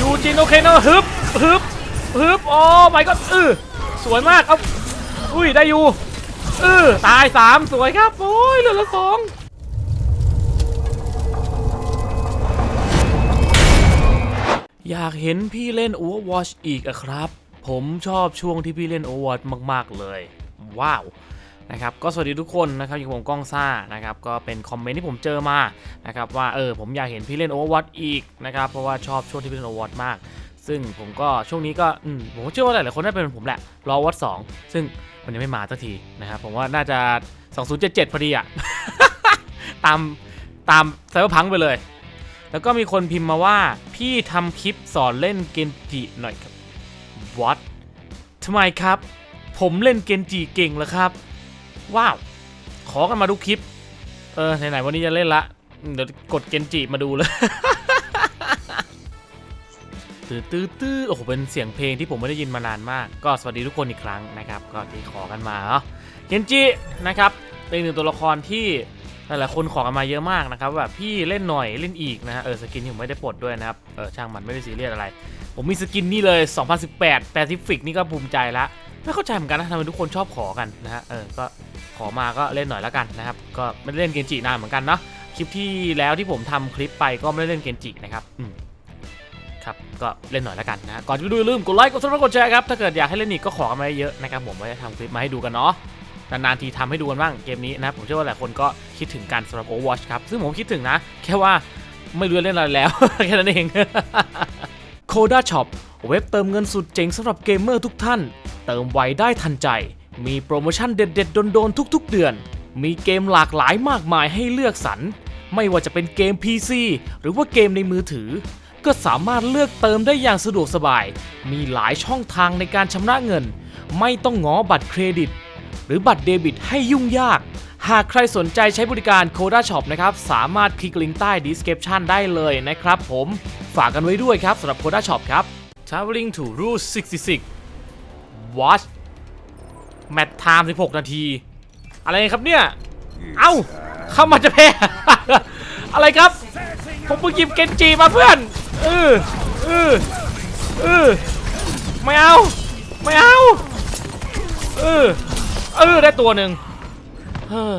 ยูจินโอเคเนอะฮึบฮึบฮึบโอ้ไม่ก็เออสวยมากเอาอุ้ยได้อยู่เออตายสามสวยครับโอ้ยเหลือละสองอยากเห็นพี่เล่น Overwatch อีกอะครับ ผมชอบช่วงที่พี่เล่น Overwatch มาก ๆ เลย ว้าว นะครับก็สวัสดีทุกคนนะครับอยู่กับผมก้องซ่านะครับก็เป็นคอมเมนต์ที่ผมเจอมานะครับว่าเออผมอยากเห็นพี่เล่น Overwatch อีกนะครับเพราะว่าชอบช่วงที่พี่เล่น Overwatch มาก ซึ่งผมก็ช่วงนี้ก็อืมผมเชื่อว่าหลายๆคนน่าจะเป็นผมแหละรอวัด2ซึ่งมันยังไม่มาสักทีนะครับผมว่าน่าจะ 2077 พอดีอะตามตามไซเบอร์พังไปเลย แล้วก็มีคนพิมพ์มาว่าพี่ทำคลิปสอนเล่นเกนจิหน่อยครับ what ทำไมครับ ผมเล่นเกนจิเก่งเหรอครับ ว้าว ขอกันมาดูคลิป เออ ไหน ๆ วันนี้จะเล่นละ เดี๋ยวกดเกนจิมาดูเลยตื้อตื้อตื้อโอ้โห เป็นเสียงเพลงที่ผมไม่ได้ยินมานานมาก ก็สวัสดีทุกคนอีกครั้งนะครับ ก็ที่ขอกันมาเนาะเกนจินะครับ เป็นหนึ่งตัวละครที่หลายๆคนขอกันมาเยอะมากนะครับว่าแบบพี่เล่นหน่อยเล่นอีกนะฮะเออสกินที่ผมไม่ได้ปลดด้วยนะครับเออช่างมันไม่ได้ซีเรียสอะไร ผมมีสกินนี่เลย 2018 Pacific นี่ก็ภูมิใจละไม่เข้าใจเหมือนกันนะทำไมทุกคนชอบขอกันนะฮะเออก็ ขอมาก็เล่นหน่อยแล้วกันนะครับ ก็ไม่ได้เล่นเกนจินานเหมือนกันเนาะคลิปที่แล้วที่ผมทำคลิปไปก็ไม่ได้เล่นเกนจินะครับอืมครับก็เล่นหน่อยแล้วกันนะก่อนจะไปดูลืมกดไลค์กดซับสไครต์กดแชร์ครับถ้าเกิดอยากให้เล่นอีกก็ขอกันมาเยอะนะครับผมไว้จะทำคลิปมาให้ดูกันเนาะนานๆทีทำให้ดูกันบ้างเกมนี้นะผมเชื่อว่าหลายคนก็คิดถึงกันสำหรับ Overwatch ครับ ซึ่งผมคิดถึงนะ แค่ว่าไม่รู้จะเล่นอะไรแล้ว แค่นั้นเอง Coda Shop เว็บเติมเงินสุดเจ๋งสำหรับเกมเมอร์ทุกท่าน เติมไวได้ทันใจ มีโปรโมชั่นเด็ดๆ โดนๆ ทุกๆ เดือน มีเกมหลากหลายมากมายให้เลือกสรร ไม่ว่าจะเป็นเกม PC หรือว่าเกมในมือถือ ก็สามารถเลือกเติมได้อย่างสะดวกสบาย มีหลายช่องทางในการชำระเงิน ไม่ต้องง้อบัตรเครดิต หรือบัตรเดบิตให้ยุ่งยาก หากใครสนใจใช้บริการ Coda Shop นะครับ สามารถคลิกลิงก์ใต้ description ได้เลยนะครับผม ฝากกันไว้ด้วยครับสำหรับ Coda Shop ครับ Traveling to Route 66 Watch Match Time 16 นาที อะไรครับเนี่ย เอ้า เข้ามาจะแพ้ อะไรครับ ผมเพิ่งหยิบเกนจิมาเพื่อนเออเออเออไม่เอา ไม่เอา เออ เออ ได้ตัวหนึ่งเออ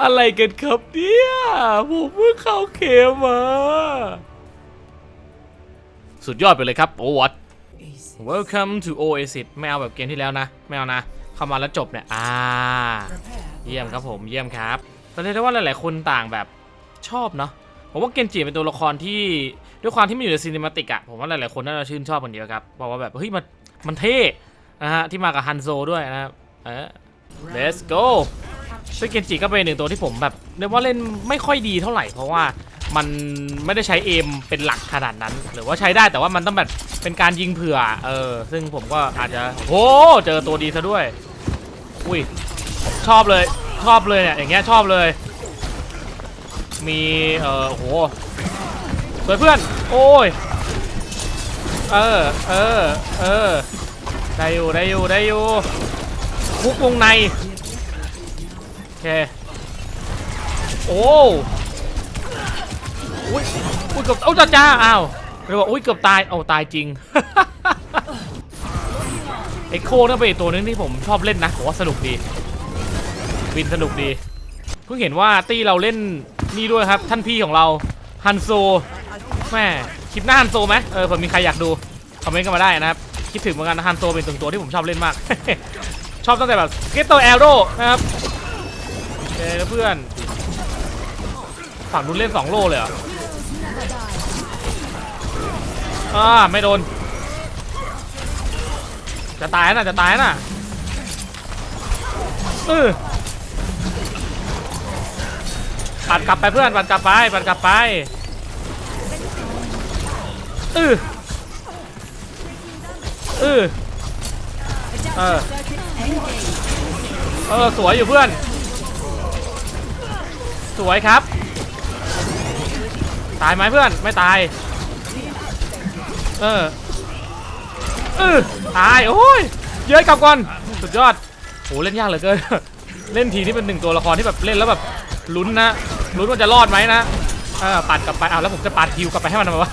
อะไรกันครับเนี่ยผมเพิ่งเข้าเกมมา สุดยอดไปเลยครับ โอ้วัด Welcome to Oasis ไม่เอาแบบเกมที่แล้วนะ ไม่เอานะ เข้ามาแล้วจบเนี่ย อ่า เยี่ยมครับผม เยี่ยมครับแต่เรียกได้ว่าหลาย ๆ คนต่างแบบชอบเนาะ ผมว่าเกนจิเป็นตัวละครที่ด้วยความที่มันอยู่ในซีนิมาติกอะผมว่าหลาย ๆ คนน่าจะชื่นชอบกันเยอะครับเพราะว่าแบบ เฮ้ย มัน มันเท่นะฮะ ที่มากับฮันโซด้วยนะครับเออ let's go ซึ่งเกนจิก็เป็นหนึ่งตัวที่ผมแบบเรียกว่าเล่นไม่ค่อยดีเท่าไหร่เพราะว่า มันไม่ได้ใช้เอมเป็นหลักขนาดนั้น หรือว่าใช้ได้แต่ว่ามันต้องแบบเป็นการยิงเผื่อ เออ ซึ่งผมก็อาจจะโอ้เจอตัวดีซะด้วย อุ้ย ชอบเลย ชอบเลยเนี่ยอย่างเงี้ยชอบเลย มีเออโหสวยเพื่อน โอ้ย เออ เออ เออ ได้อยู่ ได้อยู่ ได้อยู่ คุกวงใน โอเค โอ้ อุ้ยอุ้ยเกือบเอ้าจ้าจ้าอ้าวเรียกว่าอุ้ยเกือบตายเอาตายจริงเอ็กโคนั่นเป็นตัวนึงที่ผมชอบเล่นนะผมว่าสนุกดี วินสนุกดี เพิ่งเห็นว่าตี้เราเล่นนี่ด้วยครับ ท่านพี่ของเราฮันโซแม่คลิปหน้าฮันโซไหมเออเผื่อมีใครอยากดูคอมเมนต์กันมาได้นะครับคิดถึงเหมือนกันฮันโซเป็นตัวตัวที่ผมชอบเล่นมาก ชอบตั้งแต่แบบเกตโตแอโร่นะครับเคแล้วเพื่อนฝั่งนู้นเล่น 2 โลเลยเหรอ อ่าไม่โดน จะตายน่ะ จะตายน่ะเออปัดกลับไปเพื่อนปัดกลับไปปัดกลับไปเออเออเออเออสวยอยู่เพื่อน สวยครับ ตายไหมเพื่อนไม่ตาย เออเออตายโอ้ยเย้ยกลับก่อนสุดยอดโหเล่นยากเหลือเกินเล่นทีนี่เป็นหนึ่งตัวละครที่แบบเล่นแล้วแบบลุ้นนะลุ้นว่าจะรอดไหมนะเออปัดกลับไปเอาแล้วผมจะปัดฮิวกลับไปให้มันทำไมวะ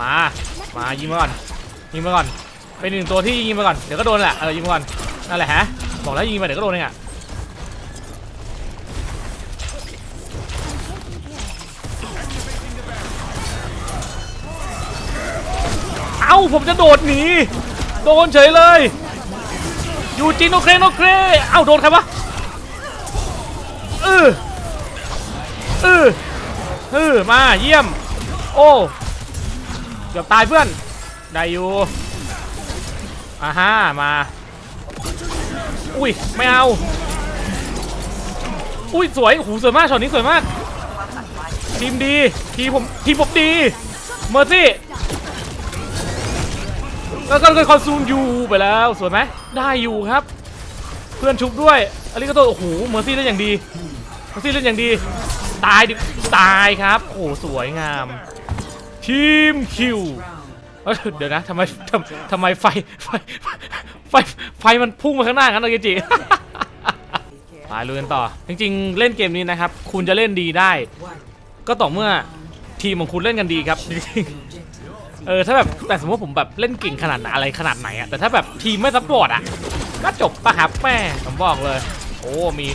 มา มายิงมาก่อนยิงมาก่อนเป็นหนึ่งตัวที่ยิงมาก่อนเดี๋ยวก็โดนแหละเออยิงมาก่อนนั่นแหละฮะ บอกแล้วยิงไปเดี๋ยวก็โดนเองอะเอ้าผมจะโดดหนีโดนเฉยเลยอยู่จริงโอเคโอเคเอ้าโดนใครวะเออเออเออมาเยี่ยม โอ้เกือบตายเพื่อนได้อยู่อ่าฮะมา อุ้ยไม่เอา อุ้ยสวยโอ้โหสวยมากช็อตนี้สวยมาก ทีมดีทีผมทีผมดีเมอร์ซี่แล้วก็คอนซูมยูไปแล้วสวยไหมได้อยู่ครับ เพื่อนชุบด้วยอันนี้ก็ตัวโอ้โหเมอร์ซี่เล่นอย่างดีเมอร์ซี่เล่นอย่างดี ตายดิตายครับโอ้โหสวยงาม ทีมคิวเอ้ยเดี๋ยวนะทำไมทำทำไมไฟไฟไฟ ไฟมันพุ่งมาข้างหน้างั้นเลยจิมาลุยกันต่อ จริงๆ เล่นเกมนี้นะครับ คุณจะเล่นดีได้ ก็ต่อเมื่อทีมของคุณเล่นกันดีครับจริงๆเออถ้าแบบแต่สมมติว่าผมแบบเล่นเก่งขนาดไหนอะไรขนาดไหนอะแต่ถ้าแบบทีมไม่ซัพพอร์ตอะก็จบปะครับแม่ผมบอกเลย โอ้มี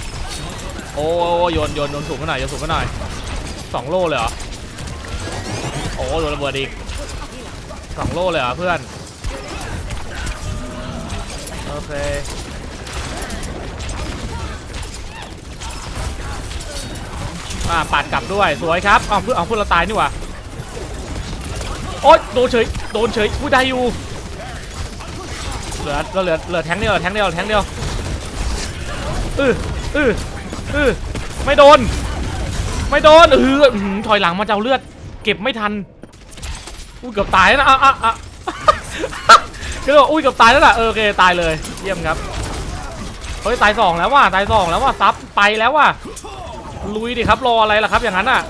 โอ้โยนโยนโยนสูงกันหน่อยโยนสูงกันหน่อยสองโลเลยเหรอโอ้โดนระเบิดอีกสองโลเลยเหรอเพื่อน โอเคอ่าปาดกลับด้วยสวยครับเอาเพื่อเอาเพื่อเราตายนี่หว่าโอ๊ยโดนเฉยโดนเฉยผู้ได้อยู่เหลือเราเหลือเหลือแทงเดียวแทงเดียวแทงเดียวอืออืออือไม่โดน ไม่โดนเอออื้อหือถอยหลังมาเจะเอาเลือด เก็บไม่ทันอุ้เกือบตายนะอะอะอะ ก็เลยบอกอุ้ยเกือบตายแล้วล่ะเออโอเคตายเลยเยี่ยมครับเฮ้ยตายสองแล้วว่ะตายสองแล้วว่ะซับไปแล้วว่ะลุยดิครับรออะไรล่ะครับ อย่างนั้นอะ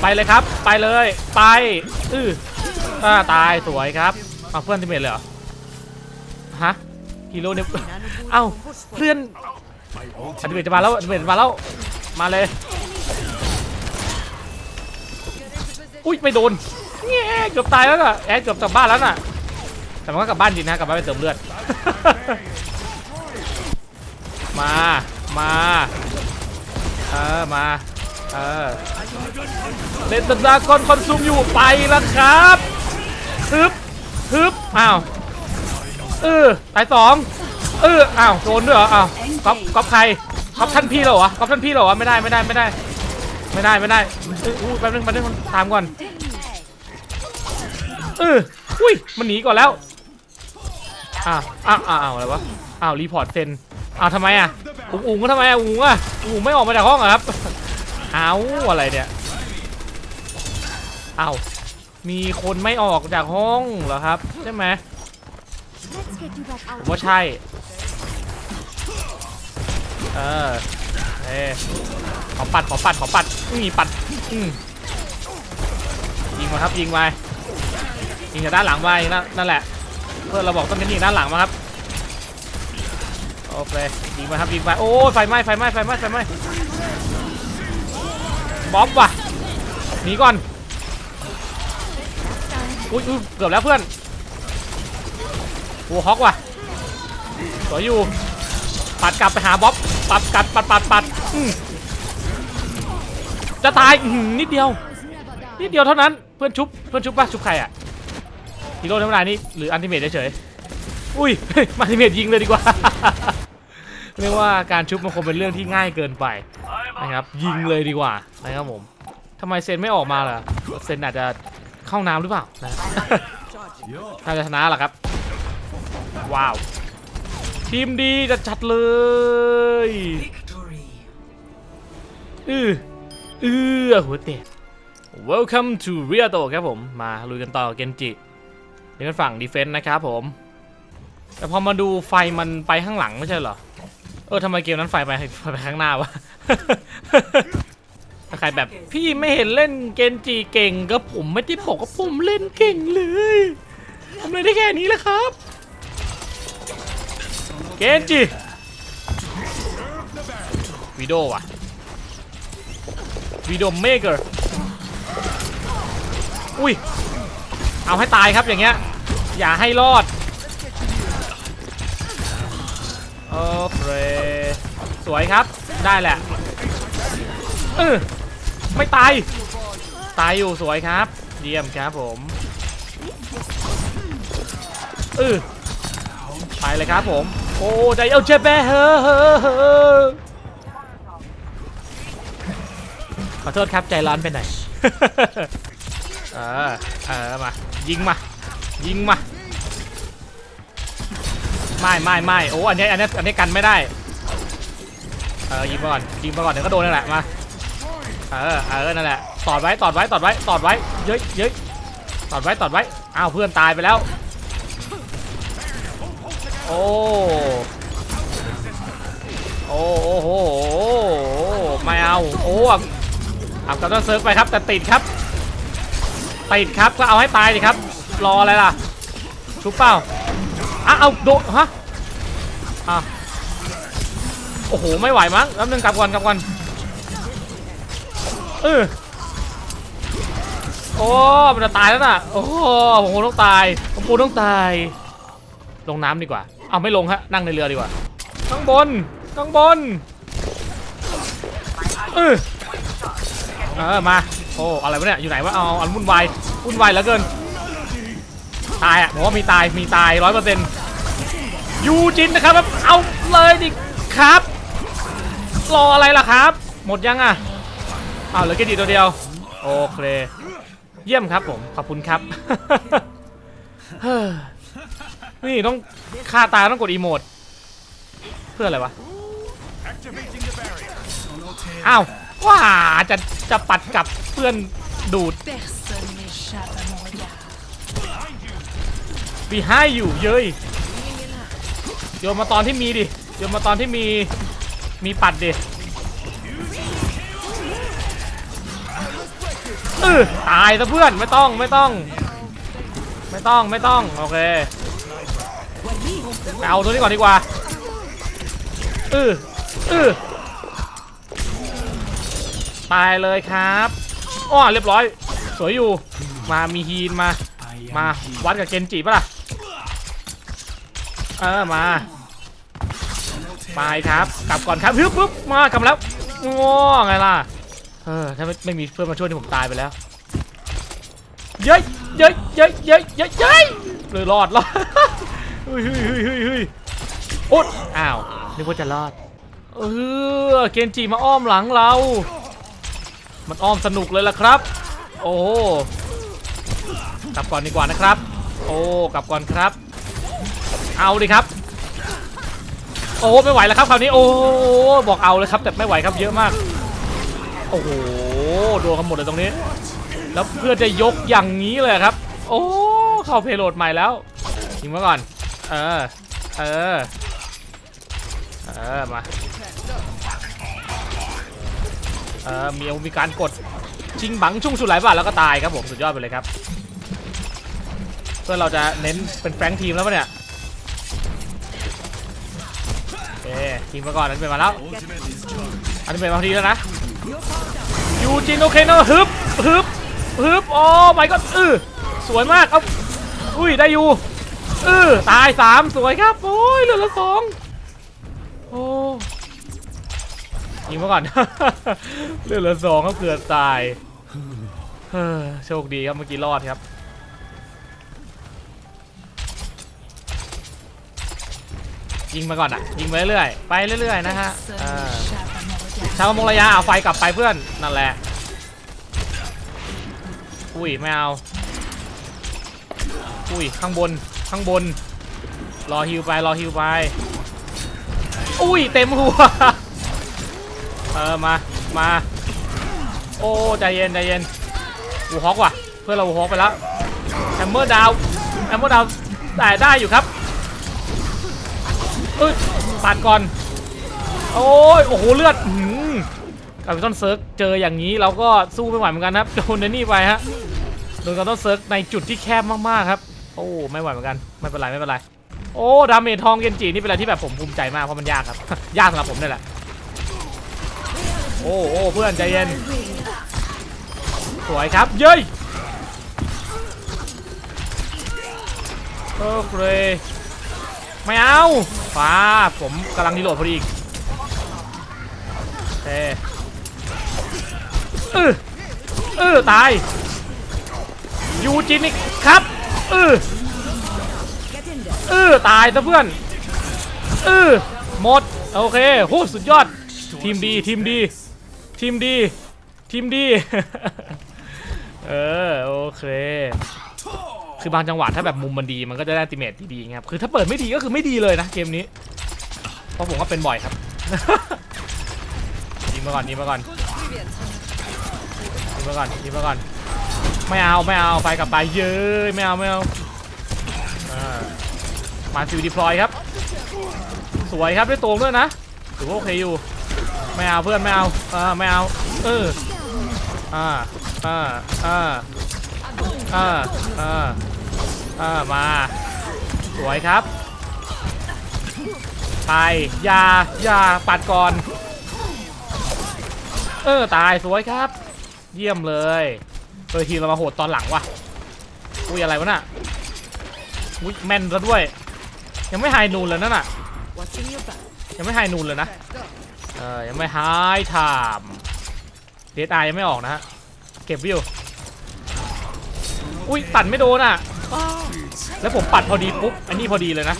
ไปเลยครับ ไปเลยไปอืออ่าตายสวยครับเอาเพื่อนทีเมทเลยเหรอฮะฮีโร่เนี่ยเอ้าเพื่อน My อันเมทจะมาแล้วอันเมทมาแล้วมาเลยอุ้ยไม่โดนแง่เกือบตายแล้วน่ะแอดเกือบกลับบ้านแล้วน่ะ แต่มันก็กลับบ้านจริงนะกลับบ้านไปเติมเลือด มา มา เออ มา เออเลนดากอนคอนซูมอยู่ไปแล้วครับฮึบฮึบอ้าว เออตายสองเอออ้าว โดนด้วยเหรอ อ้าวก๊อปก๊อปใครก๊อปท่านพี่เหรอวะก๊อปท่านพี่เหรอวะ ไม่ได้ ไม่ได้ ไม่ได้ ไม่ได้ ไม่ได้เอยอู้แป๊บนึงแป๊บนึงตามก่อน เออ อุ้ย มันหนีก่อนแล้ว อ้าวอ้าวอ้าวอะไรวะอ้าวรีพอร์ตเซนอ้าวทำไมอะอุ๋งอุ๋งก็ทำไมอะอุ๋งอะอุ๋งไม่ออกมาจากห้องเหรอครับเอาอะไรเนี่ยอ้าวมีคนไม่ออกจากห้องเหรอครับใช่ไหมผมว่าใช่เออเอ้ขอปัดขอปัดขอปัดนี่ปัดยิงมาครับยิงไปยิงจากด้านหลังไปนั่นแหละ เพื่อนเราบอกต้องเน้นยิงด้านหลังมาครับโอเคยิงมาครับยิงไปโอ้ไฟไหม้ไฟไหม้ไฟไหม้ไฟไหม้บ๊อบว่ะหนีก่อนอุ้ยเกือบแล้วเพื่อนโวฮอกว่ะสวยอยู่ปัดกลับไปหาบ๊อบปัดกัดปัดปัดปัดจะตายนิดเดียวนิดเดียวเท่านั้นเพื่อนชุบเพื่อนชุบป่ะชุบใครอะ ฮีโร่ธรรมดานี่หรืออันติเมทเฉยๆอุ้ยมาอันติเมทยิงเลยดีกว่า เรียกว่าการชุบมันคงเป็นเรื่องที่ง่ายเกินไปนะครับยิงเลยดีกว่านะครับผมทำไมเซนไม่ออกมาล่ะเซนอาจจะเข้าน้ำหรือเปล่านะ Yo. น่าจะชนะแหละครับ ว้าว ทีมดีจะจัดเลยอืออือหัวเตะ Welcome to Riato ครับผม มาลุยกันต่อเกนจิ นี่เป็นฝั่งดีเฟนต์นะครับผม แต่พอมาดูไฟมันไปข้างหลังไม่ใช่เหรอ เออทำไมเกมนั้นไฟไปไปข้างหน้าวะ ถ้าใครแบบพี่ไม่เห็นเล่นเกนจิเก่งก็ผมไม่ได้บอกว่าผมเล่นเก่งเลยทำอะไรได้แค่นี้แหละครับ เกนจิวิดีโอว่ะวิดีโอเมเกอร์ อุ้ย เอาให้ตายครับอย่างเงี้ย อย่าให้รอดโอเคสวยครับ ได้แหละเออไม่ตาย ตายอยู่สวยครับ เยี่ยมครับผมเออไปเลยครับผม โอ้ใจเอาเจ็บแม่เฮ้อเฮ้อเฮ้อขอโทษครับใจร้อนไปหน่อยเออเออมา ยิงมา ยิงมา ไม่ไม่ไม่โอ้อันนี้อันนี้อันนี้กันไม่ได้ เออยิงมาก่อนยิงมาก่อนเดี๋ยวก็โดนนั่นแหละมาเออเออนั่นแหละตอดไว้ตอดไว้ตอดไว้ตอดไว้เย้ยเย้ยตอดไว้ตอดไว้อ้าวเพื่อนตายไปแล้ว โอ้โอ้โหไม่เอาโอ้อาเอากระโดดเซิร์ฟไปครับแต่ติดครับ ติดครับก็เอาให้ตายดิครับ รออะไรล่ะ ชุบเปล่าอะเอาโดฮะอะโอ้โห ไม่ไหวมั้งแป๊บนึงกลับก่อนกลับก่อนเออโอ้ มันจะตายแล้วน่ะ โอ้ผมคงต้องตายผมคงต้องตาย ลงน้ำดีกว่า เอาไม่ลงฮะ นั่งในเรือดีกว่า ข้างบน ข้างบน เออเออ มา โอ้อะไรวะเนี่ยอยู่ไหนวะเอาอันวุ่นวายวุ่นวายเหลือเกินตายอะผมว่ามีตายมีตายร้อยเปอร์เซ็นต์ยูจินนะครับเอาเลยดิครับรออะไรล่ะครับ หมดยังอะอ้าวเหลือแค่ดีตัวเดียวโอเคเยี่ยมครับผมขอบคุณครับเฮ้อนี่ต้องฆ่าตาต้องกดอีโมดเพื่ออะไรวะอ้าว ว้าจะจะปัดกับเพื่อนดูด Personne n'échappe à mon regard. บีให้อยู่เย้ยโยนมาตอนที่มีดิโยนมาตอนที่มีมีปัดดิเออตายซะเพื่อนไม่ต้องไม่ต้อง ไม่ต้องไม่ต้องโอเคไปเอาตัวนี้ก่อนดีกว่าเออเออ ตายเลยครับอ้อเรียบร้อย สวยอยู่ มามีฮีนมา มาวัดกับเกนจิปะล่ะ เออมาไปครับ กลับก่อนครับฮึบปึ๊บมากลับแล้วง้อไงล่ะ เออ ถ้าไม่ไม่มีเพื่อนมาช่วยที่ผมตายไปแล้ว เย้ยเย้ยเย้ยเย้ยเย้ยเย้ยเลยรอดรอดเฮ้ยเฮ้ยเฮ้ยเฮ้ยเฮ้ยโอ๊ยอ้าวนึกว่าจะรอด เออ เกนจิมาอ้อมหลังเรา มันอ้อมสนุกเลยล่ะครับ โอ้กลับก่อนดีกว่านะครับ โอ้กลับก่อนครับ เอาดิครับ โอ้ไม่ไหวแล้วครับคราวนี้โอ้บอกเอาเลยครับ แต่ไม่ไหวครับเยอะมาก โอ้โหโดนกันหมดเลยตรงนี้ แล้วเพื่อจะยกอย่างนี้เลยครับ โอ้เข้าเพลโหลดใหม่แล้วยิงมาก่อน เออ เออ เออมา ออมีมีการกดชิงบังชุ่งชุดไหลบ่าแล้วก็ตายครับผมสุดยอดไปเลยครับ เพื่อเราจะเน้นเป็นแฟรงทีมแล้วปะเนี่ยโอทีมมาก่อนอันนี้เป็นมาแล้วอันนี้เป็นมาพอดีแล้วนะยูจินโอเคเนอะฮึบฮึบฮึบโอ้ไม่ก็อือสวยมากเอาอุ้ยได้อยู่อือตายสามสวยครับโอ้ยเหลือละสองโอ้ ยิงมาก่อนเหลือละสองครับเกือบตายโชคดีครับเมื่อกี้รอดครับยิงมาก่อนอะยิงไปเรื่อยๆไปเรื่อยๆนะฮะชาวมงระยะเอาไฟกลับไปเพื่อนนั่นแหละอุ้ยไม่เอาอุ้ยข้างบนข้างบน รอฮิวไปรอฮิวไป อุ้ยเต็มหัว เออมา มา โอ้ใจเย็นใจเย็นวูฮอกว่ะ เพื่อนเราวูฮอกไปแล้วแฮมเมอร์ดาวแฮมเมอร์ดาวแต่ได้อยู่ครับเอ้ยปัดก่อน โอ้ยโอ้โหเลือดอือหือกับต้นเซิร์กเจออย่างนี้เราก็สู้ไม่ไหวเหมือนกันครับโดนในนี่ไปฮะโดนกับต้นเซิร์กในจุดที่แคบมากๆครับ โอ้ไม่ไหวเหมือนกันไม่เป็นไรไม่เป็นไรโอโอ้ดาเมจทองเกนจินี่เป็นอะไรที่แบบผมภูมิใจมากเพราะมันยากครับ ยากสำหรับผมนี่แหละ โอ้โอ้เพื่อนใจเย็น สวยครับ เย้ยโอเคไม่เอาฟ้าผมกำลังรีโหลดพอดีอีกโอเคเออเออตายยูจินิกครับเออเออตายซะเพื่อนเออหมด โอเคโหสุดยอด ทีมดี ทีมดี ทีมดี ทีมดี เออ โอเค คือบางจังหวะถ้าแบบมุมมันดีมันก็จะได้ติเมทดีๆไงครับ คือถ้าเปิดไม่ดีก็คือไม่ดีเลยนะเกมนี้ เพราะผมก็เป็นบ่อยครับยิงมาก่อนยิงมาก่อนยิงมาก่อนยิงมาก่อน ไม่เอาไม่เอาไปกลับไปเย้ยไม่เอาไม่เอามาฟิวดิพลอยครับ สวยครับได้ตรงด้วยนะถือว่าโอเคอยู่ ไม่เอาเพื่อนไม่เอาเอ่าไม่เอาเอออ่าอ่าอ่าอ่าอ่าอ่ามาสวยครับ ไปยายาปัดก่อน เออตายสวยครับ เยี่ยมเลยเออทีเรามาโหดตอนหลังว่ะอุ้ยอะไรวะน่ะอุ้ยแม่นซะด้วย ยังไม่ไฮนูนเลยนั่นน่ะยังไม่ไฮนูนเลยนะ เออยังไม่ไฮไทม์เดทไอยังไม่ออกนะฮะ เก็บวิว อุ้ยปัดไม่โดนอะ แล้วผมปัดพอดีปุ๊บ อันนี้พอดีเลยนะ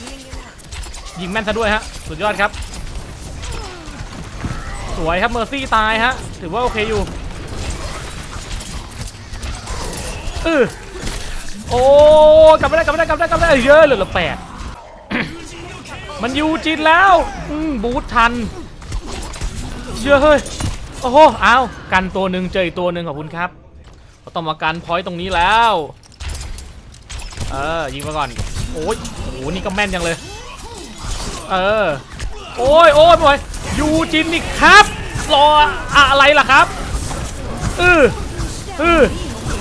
ยิงแม่นซะด้วยฮะ สุดยอดครับ สวยครับเมอร์ซี่ตายฮะ ถือว่าโอเคอยู่เออโอ้กลับไม่ได้กลับไม่ได้กลับไม่ได้กลับไม่ได้เยอะเหลือเหลือแปดมันยูจินแล้วบูททัน เยอะเฮ้ยโอ้โหเอากันตัวหนึ่งเจออีกตัวหนึ่งขอบคุณครับเราต้องมากันพอยต์ตรงนี้แล้วเออยิงมาก่อนโอ้ยโอ้โหนี่ก็แม่นยังเลย เออโอ้ยโอ้ยบอยยูจินนี่ครับ รออะไรล่ะครับเออเออ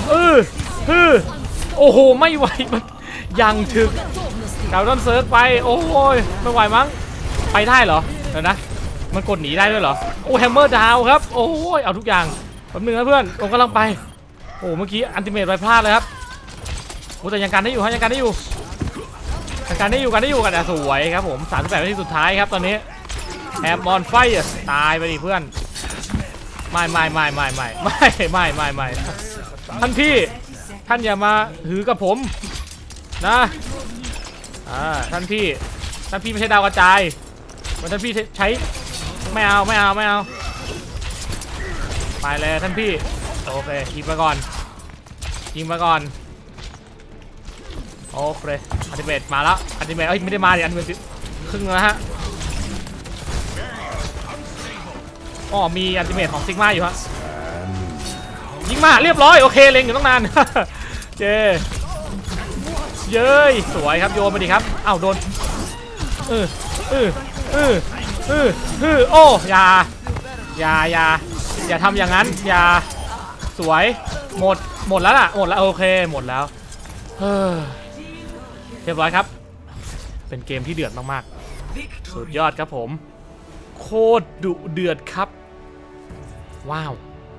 เออเออโอ้โหไม่ไหวมันยังถึกกาวดอนเซิร์ฟไปโอ้ยไม่ไหวมั้งไปได้เหรอเดี๋ยวนะ มันกดหนีได้ด้วยเหรอ โอ้แฮมเมอร์ดาวครับ โอ้ยเอาทุกอย่างแป๊บนึงนะเพื่อนผมกำลังไป โอ้เมื่อกี้อันติเมทไปพลาดเลยครับโอ้แต่ยังการได้อยู่ฮะยังการได้อยู่ยังการได้อยู่กันได้อยู่กันอะสวยครับผม38นาทีสุดท้ายครับตอนนี้แอมบอลไฟตายไปดิเพื่อน ไม่ไม่ไม่ไม่ไม่ไม่ไม่ไม่ไม่ท่านพี่ท่านอย่ามาหือกับผมนะอ่าท่านพี่ท่านพี่ไม่ใช่ดาวกระจายมันท่านพี่ใช้ ไม่เอาไม่เอาไม่เอาไปเลยท่านพี่โอเคยิงมาก่อนยิงมาก่อนโอเคอันติเมตมาแล้วอันติเมตเอ้ยไม่ได้มาดิอันติเมตครึ่งแล้วฮะอ๋อมีอันติเมตของซิกมาอยู่ฮะยิงมาเรียบร้อยโอเคเล็งอยู่ตั้งนานเจเย้ยสวยครับโยนมาดิครับอ้าวโดนเออเออเออ เออเอโอ้อย่าอย่าอย่าอย่าทำอย่างนั้นอย่าสวยหมดหมดแล้วล่ะหมดแล้วโอเคหมดแล้วเฮ้อเรียบร้อยครับ เป็นเกมที่เดือดมากๆสุดยอดครับผม โคตรดุเดือดครับ ว้าว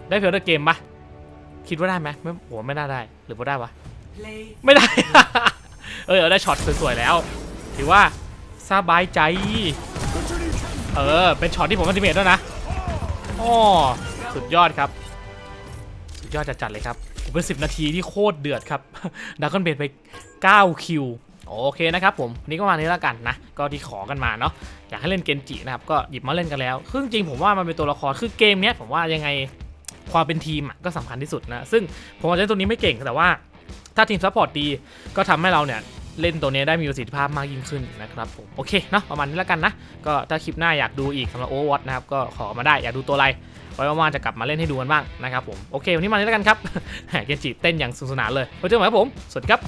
ได้เพลย์เดอร์เกมปะคิดว่าได้ไหมไม่โหไม่น่าได้หรือว่าได้วะไม่ได้ เออได้ช็อตสวยๆแล้ว ถือว่าสบายใจ เออ เป็นช็อตที่ผมอันติเมทด้วยนะอ๋อสุดยอดครับ สุดยอดจัดๆเลยครับเป็นสิบนาทีที่โคตรเดือดครับดักคอนเบดไป 9 คิวโอเคนะครับผมวันนี้ก็มานี้แล้วกันนะ ก็ที่ขอกันมาเนาะอยากให้เล่นเกนจินะครับ ก็หยิบมาเล่นกันแล้วคือจริงผมว่ามันเป็นตัวละครคือเกมเนี้ยผมว่ายังไงความเป็นทีมก็สำคัญที่สุดนะ ซึ่งผมอาจจะตัวนี้ไม่เก่งแต่ว่าถ้าทีมซัพพอร์ตดีก็ทำให้เราเนี่ย เล่นตัวนี้ได้มีประสิทธิภาพมากยิ่งขึ้นนะครับผมโอเคเนาะประมาณนี้แล้วกันนะ ก็ถ้าคลิปหน้าอยากดูอีกสำหรับโอวอตนะครับก็ขอมาได้อยากดูตัวอะไรไว้ว่างๆจะกลับมาเล่นให้ดูกันบ้างนะครับผมโอเควันนี้มานี้แล้วกันครับเกนจิเต้นอย่างสนุกสนานเลยไว้เจอกันครับผมสวัสดีครับ